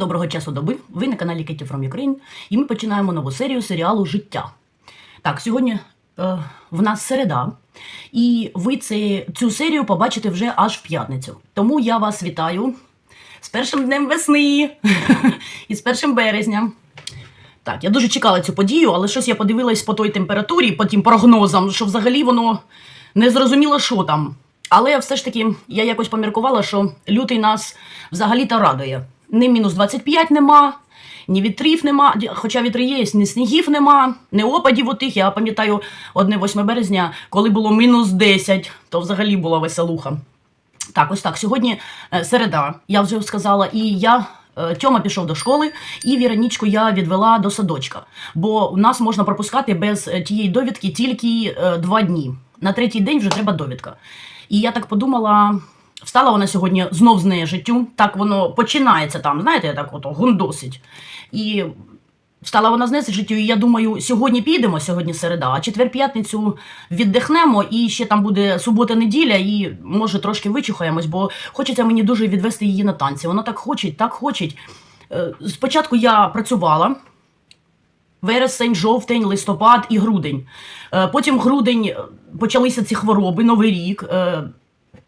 доброго часу доби. Ви на каналі Кеті From Ukraine, і ми починаємо нову серію серіалу Життя. Так, сьогодні е, в нас середа, і ви це, цю серію побачите вже аж в п'ятницю. Тому я вас вітаю з першим днем весни і з першим березня. Так, я дуже чекала цю подію, але щось я подивилась по той температурі, по тим прогнозам, що взагалі воно не зрозуміло, що там. Але все ж таки я якось поміркувала, що лютий нас взагалі-то радує. Ні мінус 25 нема, ні вітрів нема, хоча вітри є, ні снігів нема, ні опадів отих. Я пам'ятаю одне 8 березня, коли було мінус 10, то взагалі була веселуха. Так, ось так. Сьогодні е, середа, я вже сказала, і я. е, Тьома пішов до школи, і Віронічку я відвела до садочка. Бо у нас можна пропускати без е, тієї довідки тільки два дні. На третій день вже треба довідка. І я так подумала, встала вона сьогодні знов з неї життю. Так воно починається там, знаєте, так ото гундосить. І Встала вона з неї життю, і я думаю, сьогодні підемо, сьогодні середа, а четвер-п'ятницю віддихнемо, і ще там буде субота-неділя, і може трошки вичухаємось, бо хочеться мені дуже відвести її на танці. Вона так хоче, так хоче. Е, Спочатку я працювала. Вересень, жовтень, листопад і грудень. Е, Потім грудень е, почалися ці хвороби, новий рік.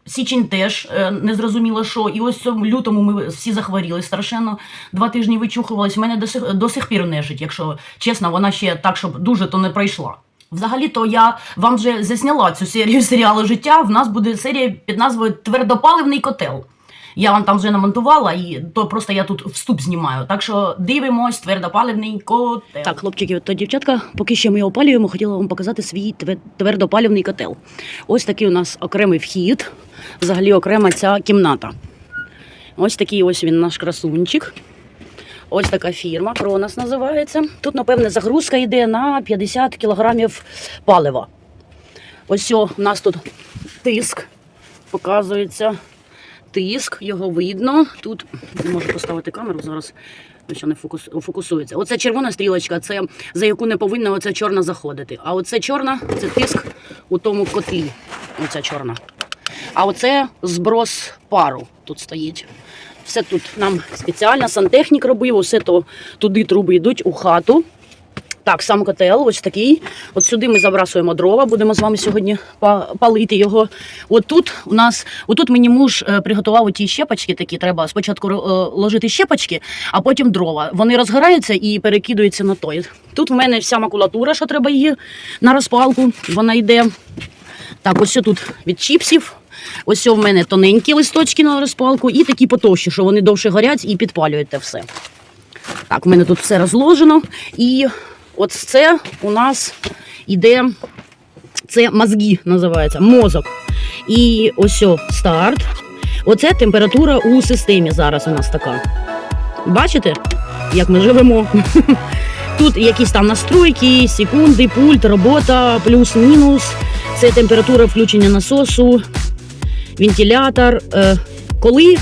Січень теж е, не зрозуміло, що. І ось в лютому ми всі захворіли страшенно. Два тижні вичухувались. У мене до сих, до сих пір нежить, якщо чесно, вона ще так, щоб дуже то не пройшла. Взагалі-то я вам вже засняла цю серію серіалу життя. В нас буде серія під назвою Твердопаливний котел. Я вам там вже намонтувала, і то просто я тут вступ знімаю. Так що дивимось, твердопаливний котел. Так, хлопчики та дівчатка, поки ще ми опалюємо, хотіла вам показати свій твер- твердопалівний котел. Ось такий у нас окремий вхід, взагалі окрема ця кімната. Ось такий ось він наш красунчик. Ось така фірма, Кронос називається. Тут, напевне, загрузка йде на 50 кілограмів палива. Ось у нас тут тиск показується. Тиск, його видно. Тут не можу поставити камеру зараз. Що не фокус, фокусується. Оце червона стрілочка, це за яку не повинна оця чорна заходити. А оце чорна це тиск у тому котлі. Оця чорна. А оце зброс пару тут стоїть. Все тут нам спеціально сантехнік робив, усе то туди труби йдуть у хату. Так, сам котел, ось такий. От сюди ми забрасуємо дрова, будемо з вами сьогодні палити його. От тут у нас, отут мені муж е, приготував ті щепочки такі. Треба спочатку е, ложити щепочки, а потім дрова. Вони розгораються і перекидаються на той. Тут в мене вся макулатура, що треба її на розпалку. Вона йде. Так, ось тут від чіпсів. Ось в мене тоненькі листочки на розпалку і такі потовщі, що вони довше горять і підпалюють все. Так, у мене тут все розложено. І от це у нас іде, це мозги називається, мозок. І ось старт. Оце температура у системі зараз у нас така. Бачите, як ми живемо? Тут якісь там настройки, секунди, пульт, робота, плюс-мінус. Це температура включення насосу, вентилятор. Е, коли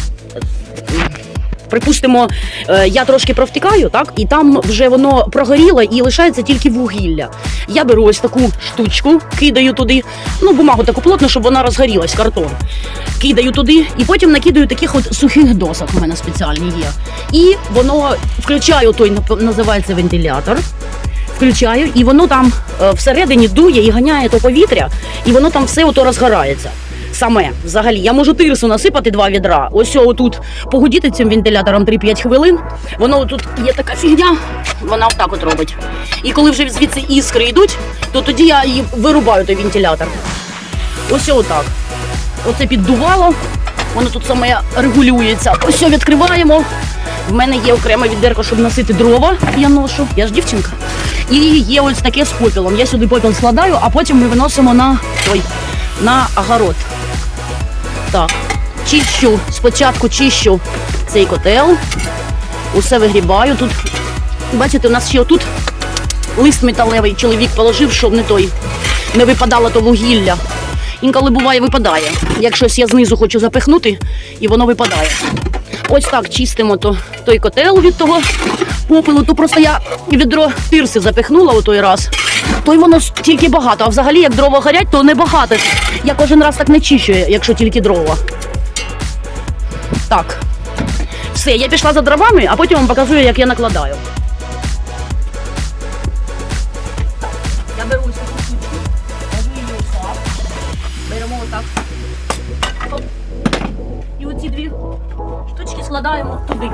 Припустимо, е, я трошки провтикаю, так, і там вже воно прогоріло і лишається тільки вугілля. Я беру ось таку штучку, кидаю туди, ну, бумагу таку плотну, щоб вона розгорілась, картон. Кидаю туди і потім накидаю таких от сухих досок, у мене спеціальні є. І воно включаю той, називається вентилятор. Включаю, і воно там е, всередині дує і ганяє то повітря, і воно там все ото розгорається. Саме взагалі, я можу тирсу насипати два відра. Ось отут погудіти цим вентилятором 3-5 хвилин. Воно тут є така фігня, вона отак от робить. І коли вже звідси іскри йдуть, то тоді я її вирубаю той вентилятор. Ось отак. Оце піддувало, воно тут саме регулюється. Ось відкриваємо. В мене є окреме відерко, щоб носити дрова. Я ношу, я ж дівчинка. І є ось таке з попілом. Я сюди попіл складаю, а потім ми виносимо на той, на огород. Так, чищу, спочатку чищу цей котел, усе вигрібаю. Тут, бачите, у нас ще отут лист металевий чоловік положив, щоб не той не випадало то вугілля. Інколи буває випадає. Як щось я знизу хочу запихнути, і воно випадає. Ось так чистимо то, той котел від того попелу. То просто я відро пірси запихнула у той раз. То й воно тільки багато. А взагалі, як дрова горять, то не багато. Я кожен раз так не чищу, якщо тільки дрова. Так. Все, я пішла за дровами, а потім вам показую, як я накладаю. Я беру ось таку штучку, ложу її отак. Беремо отак. Оп. І оці дві штучки складаємо туди.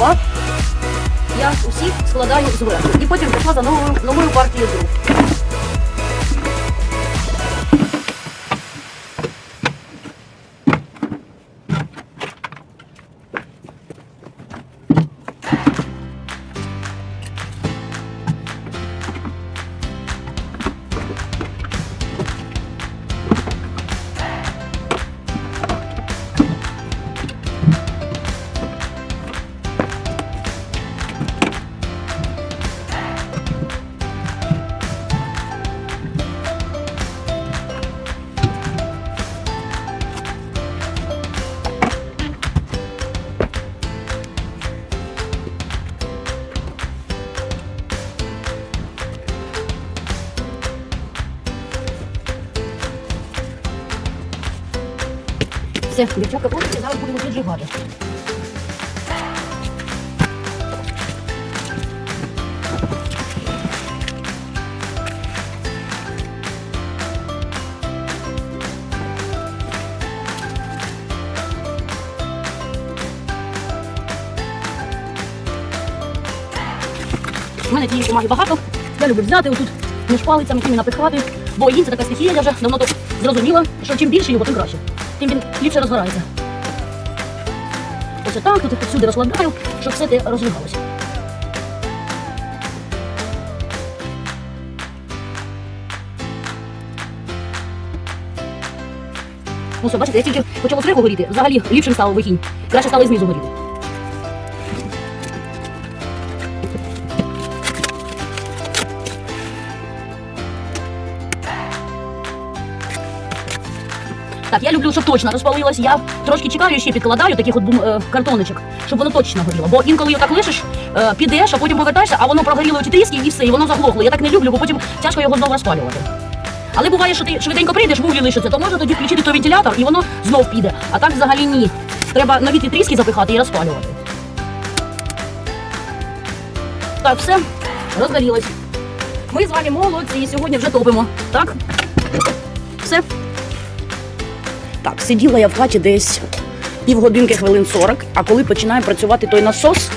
Дрова я усіх складаю зверху. І потім пішла за новою, новою партією дров. Все, дівчатка, потім зараз будемо піджигати. У мене тієї бумаги багато. Я люблю взяти отут між палицями і напихати, бо огінь це така стихія, я вже давно то зрозуміла, що чим більше його, тим краще. Тим він ліпше розгорається. Ось так, тут всюди розкладаю, щоб все те розлягалося. Ну все, бачите, я тільки почало зверху горіти, взагалі ліпшим стало вихінь. Краще стало знизу горіти. Так, я люблю, щоб точно розпалилось. Я трошки чекаю ще підкладаю таких от бум, е, картоночок, щоб воно точно горіло. Бо інколи його так лишиш, е, підеш, а потім повертаєшся, а воно прогоріло ті тріски і все, і воно заглохло. Я так не люблю, бо потім тяжко його знову розпалювати. Але буває, що ти швиденько прийдеш, вуглі лишиться, то можна тоді включити той вентилятор і воно знов піде. А так взагалі ні. Треба нові ті тріски запихати і розпалювати. Так, все, розгорілось. Ми з вами молодці і сьогодні вже топимо. Так? Все. Так, сиділа я в хаті десь півгодинки, хвилин 40, а коли починає працювати той насос,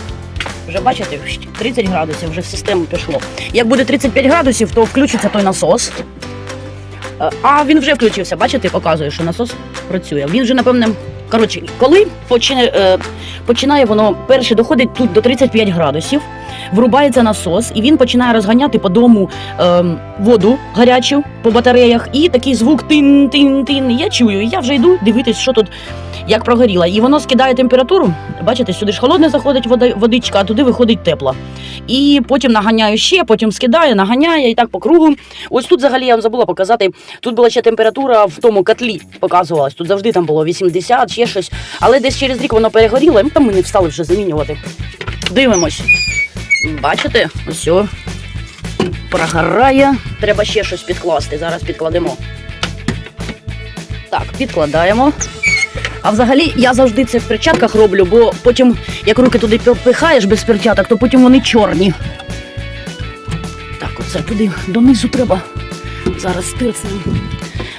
вже бачите, 30 градусів вже в систему пішло. Як буде 35 градусів, то включиться той насос. Е, А він вже включився, бачите, показує, що насос працює. Він вже, напевне, коротше, коли починає, е, починає воно перше доходить тут до 35 градусів, врубається насос, і він починає розганяти по дому е, воду гарячу по батареях, і такий звук тин-тин-тин. Я чую, і я вже йду дивитись, що тут як прогоріло. І воно скидає температуру. Бачите, сюди ж холодне заходить вода, водичка, а туди виходить тепла. І потім наганяю ще, потім скидає, наганяє і так по кругу. Ось тут взагалі я вам забула показати. Тут була ще температура в тому котлі, показувалась. Тут завжди там було 80, ще щось. Але десь через рік воно перегоріло, і там ми не встали вже замінювати. Дивимось. Бачите, ось. Прогорає. Треба ще щось підкласти. Зараз підкладемо. Так, підкладаємо. А взагалі я завжди це в перчатках роблю, бо потім, як руки туди пихаєш без перчаток, то потім вони чорні. Так, оце туди донизу треба. Зараз стирцем.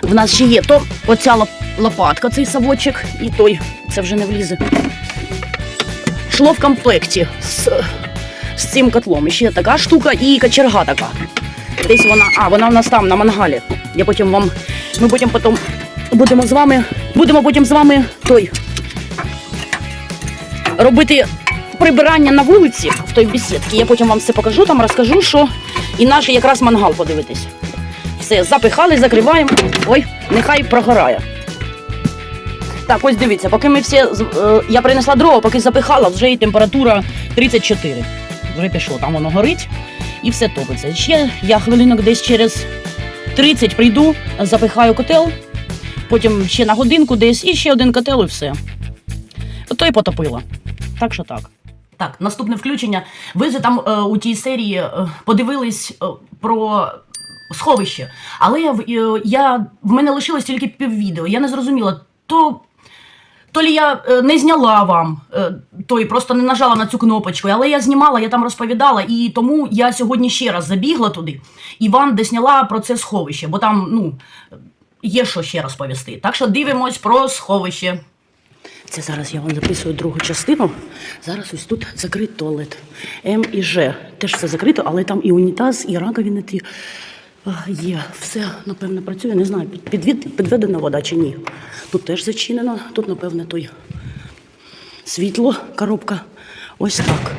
В нас ще є то оця лопатка, цей совочок, і той, це вже не влізе. Шло в комплекті з, з цим котлом. Ще така штука і кочерга така. Десь вона, а, вона у нас там на мангалі. Я потім вам, ми потім потім будемо з вами, будемо потім з вами той робити прибирання на вулиці в той бесідці. Я потім вам все покажу, там розкажу, що і наш якраз мангал подивитись. Все, запихали, закриваємо. Ой, нехай прогорає. Так, ось дивіться, поки ми всі. е, я принесла дрова, поки запихала, вже і температура 34. Вже пішло, там воно горить і все топиться. Ще я хвилинок десь через 30 прийду, запихаю котел, потім ще на годинку десь і ще один котел і все. Ото і потопила. Так що так. Так, наступне включення. Ви вже там е, у тій серії е, подивились е, про сховище. Але я, е, я, в мене лишилось тільки піввідео. Я не зрозуміла, то, то лі я е, не зняла вам, е, то і просто не нажала на цю кнопочку, але я знімала, я там розповідала, і тому я сьогодні ще раз забігла туди і вам досняла про це сховище, бо там ну, є що ще розповісти. Так що дивимось про сховище. Це зараз я вам записую другу частину. Зараз ось тут закритий туалет. М і Ж. Теж все закрито, але там і унітаз, і раковини ті є. Все, напевно, працює. Не знаю, підвід, підведена вода чи ні. Тут теж зачинено, тут, напевне, той світло, коробка. Ось так.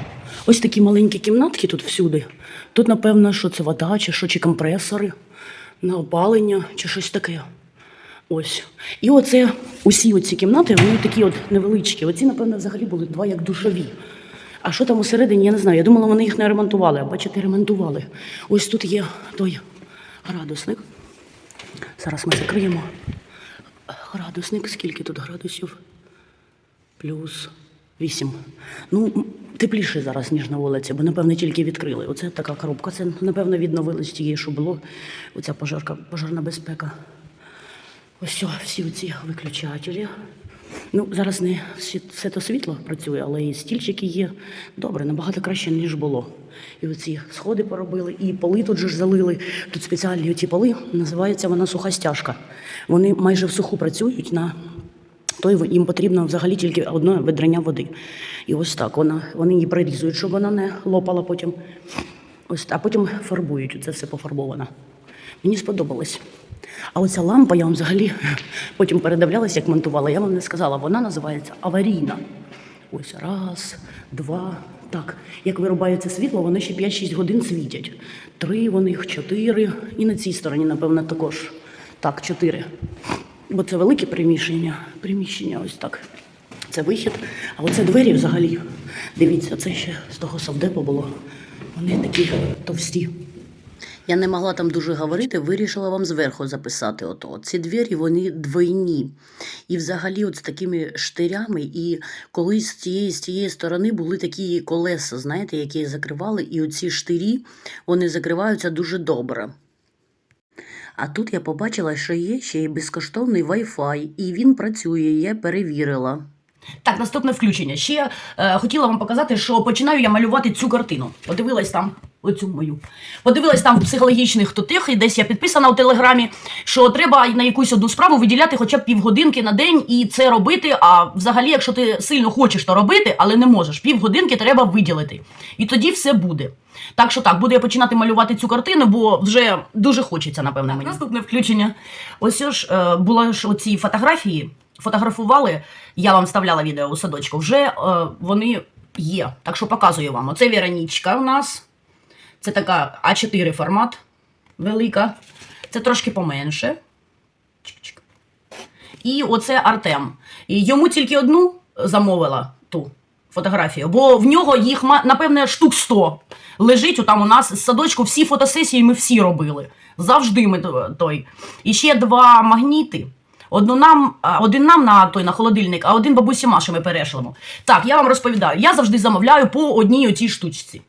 Ось такі маленькі кімнатки тут всюди. Тут, напевно, що це вода, чи що, чи компресори на опалення, чи щось таке. Ось. І оце усі оці кімнати, вони такі от невеличкі. Оці, напевно, взагалі були два як душові. А що там усередині, я не знаю. Я думала, вони їх не ремонтували, а бачите, ремонтували. Ось тут є той градусник. Зараз ми закриємо. Градусник, скільки тут градусів? Плюс 8. Ну, тепліше зараз, ніж на вулиці, бо, напевно, тільки відкрили. Оце така коробка. Це, напевно, відновили з тієї, що було. Оця пожарка, пожарна безпека. Ось все, всі ці виключателі. Ну, зараз не всі, все то світло працює, але і стільчики є. Добре, набагато краще, ніж було. І оці сходи поробили, і поли тут же ж залили. Тут спеціальні ті поли, називається вона суха стяжка. Вони майже в суху працюють на то їм потрібно взагалі тільки одне видрання води. І ось так вона, вони її прирізують, щоб вона не лопала потім. Ось, а потім фарбують. Це все пофарбовано. Мені сподобалось. А оця лампа, я вам взагалі потім передивлялася, як монтувала, я вам не сказала, вона називається аварійна. Ось раз, два. Так, як вирубається світло, вони ще 5-6 годин світять. Три вони, чотири. І на цій стороні, напевно, також. Так, чотири. Бо це велике приміщення. Приміщення ось так. Це вихід. А оце двері взагалі. Дивіться, це ще з того совдепу було. Вони такі товсті. Я не могла там дуже говорити, вирішила вам зверху записати. Ото. Ці двері вони двойні. І взагалі от з такими штирями, і колись з тієї, з тієї сторони були такі колеса, знаєте, які закривали, і оці штирі вони закриваються дуже добре. А тут я побачила, що є ще й безкоштовний Wi-Fi, і він працює, я перевірила. Так, наступне включення. Ще е, хотіла вам показати, що починаю я малювати цю картину. Подивилась там, оцю мою. Подивилась там в психологічних тутих, і десь я підписана у телеграмі, що треба на якусь одну справу виділяти хоча б півгодинки на день і це робити. А взагалі, якщо ти сильно хочеш то робити, але не можеш, півгодинки треба виділити. І тоді все буде. Так що так, буду я починати малювати цю картину, бо вже дуже хочеться, напевно, мені. Наступне включення. Ось ж е, були ж оці фотографії. Фотографували, я вам вставляла відео у садочку. Вже е, вони є. Так що показую вам. Оце Веронічка у нас. Це така А4 формат велика. Це трошки поменше. Чик-чик. І оце Артем. І йому тільки одну замовила ту фотографію, бо в нього їх, напевне, штук 100 лежить там у нас з садочку. Всі фотосесії ми всі робили. Завжди ми той. І ще два магніти. Одну нам, один нам на той на холодильник, а один бабусі Маші ми перешлемо. Так, я вам розповідаю. Я завжди замовляю по одній оцій штучці.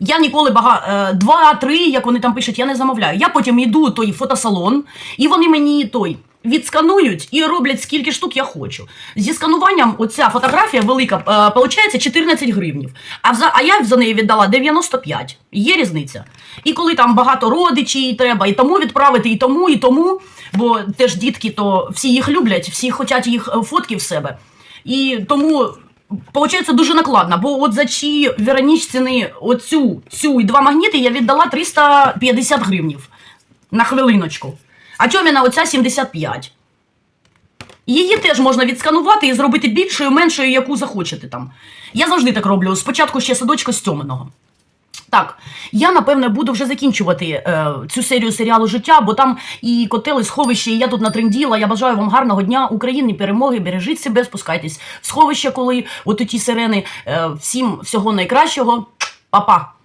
Я ніколи бага два-три, як вони там пишуть, я не замовляю. Я потім йду той фотосалон, і вони мені той відсканують і роблять скільки штук я хочу. Зі скануванням оця фотографія велика, е, получається 14 гривнів. А, вза, а я за неї віддала 95. Є різниця. І коли там багато родичів треба, і тому відправити, і тому, і тому. Бо теж дітки, то всі їх люблять, всі хочуть їх е, фотки в себе. І тому Получається дуже накладно, бо от за ці Веронічціни оцю цю і два магніти я віддала 350 гривнів на хвилиночку. А Тьоміна оця 75. Її теж можна відсканувати і зробити більшою, меншою, яку захочете там. Я завжди так роблю. Спочатку ще садочка з Тьоминого. Так, я напевне буду вже закінчувати е, цю серію серіалу життя, бо там і котели, сховище, і я тут натренділа. Я бажаю вам гарного дня, України, перемоги, бережіть себе, спускайтесь в сховище, коли от ті сирени. Е, всім всього найкращого. Па-па!